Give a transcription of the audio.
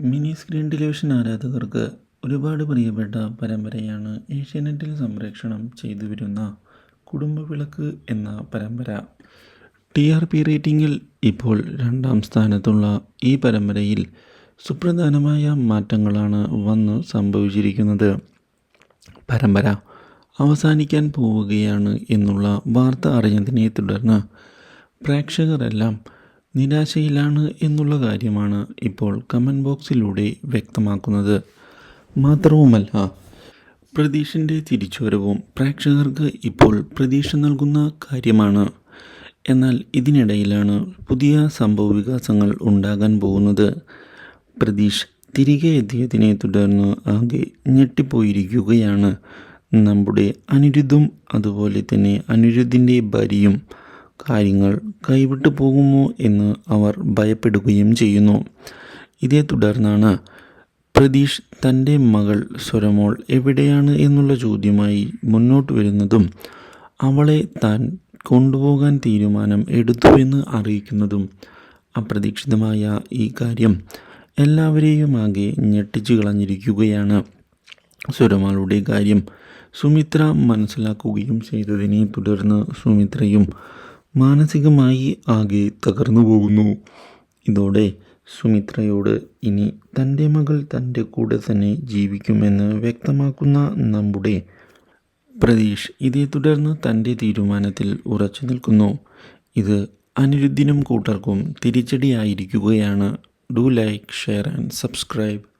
Mini screen television ആരാധകർക്ക് ഒരുപാട് പ്രിയപ്പെട്ട പരമ്പരയാണ് ഏഷ്യാനെറ്റിൽ സംപ്രേക്ഷണം ചെയ്തു വരുന്ന കുടുംബവിളക്ക് എന്ന പരമ്പര. ടി ആർ പി റേറ്റിംഗിൽ ഇപ്പോൾ രണ്ടാം സ്ഥാനത്തുള്ള ഈ പരമ്പരയിൽ സുപ്രധാനമായ മാറ്റങ്ങളാണ് വന്ന് സംഭവിച്ചിരിക്കുന്നത്. പരമ്പര അവസാനിക്കാൻ പോവുകയാണ് എന്നുള്ള വാർത്ത അറിഞ്ഞതിനെ തുടർന്ന് പ്രേക്ഷകരെല്ലാം നിരാശയിലാണ് എന്നുള്ള കാര്യമാണ് ഇപ്പോൾ കമന്റ് ബോക്സിലൂടെ വ്യക്തമാക്കുന്നത്. മാത്രവുമല്ല പ്രതീഷിന്റെ തിരിച്ചുവരവും പ്രേക്ഷകർക്ക് ഇപ്പോൾ പ്രതീക്ഷ നൽകുന്ന കാര്യമാണ്. എന്നാൽ ഇതിനിടയിലാണ് പുതിയ സംഭവ വികാസങ്ങൾ ഉണ്ടാകാൻ പോകുന്നത്. പ്രതീഷ് തിരികെ എത്തിയതിനെ തുടർന്ന് ആകെ ഞെട്ടിപ്പോയിരിക്കുകയാണ്. നമ്മുടെ അനിരുദ്ധും അതുപോലെ തന്നെ അനിരുദ്ധിന്റെ ഭാര്യയും കാര്യങ്ങൾ കൈവിട്ടു പോകുമോ എന്ന് അവർ ഭയപ്പെടുകയും ചെയ്യുന്നു. ഇതേ തുടർന്നാണ് പ്രതീഷ് തന്റെ മകൾ സ്വരമോൾ എവിടെയാണ് എന്നുള്ള ചോദ്യമായി മുന്നോട്ട് വരുന്നതും അവളെ താൻ കൊണ്ടുപോകാൻ തീരുമാനം എടുത്തുവെന്ന് അറിയിക്കുന്നതും അപ്രതീക്ഷിതമായ ഈ കാര്യം എല്ലാവരെയും ആകെ ഞെട്ടിച്ചു കളഞ്ഞിരിക്കുകയാണ്. സുരമാളുടെ കാര്യം സുമിത്ര മനസ്സിലാക്കുകയും ചെയ്തതിനെ തുടർന്ന് സുമിത്രയും മാനസികമായി ആകെ തകർന്നു പോകുന്നു. ഇതോടെ സുമിത്രയോട് ഇനി തന്റെ മകൾ തന്റെ കൂടെ തന്നെ ജീവിക്കുമെന്ന് വ്യക്തമാക്കുന്ന നമ്മുടെ പ്രതീഷ് ഇതേ തുടർന്ന് തന്റെ തീരുമാനത്തിൽ ഉറച്ചു നിൽക്കുന്നു. ഇത് അനിരുദ്ധിനും കൂട്ടർക്കും തിരിച്ചടിയായിരിക്കുകയാണ്. Do like share and subscribe.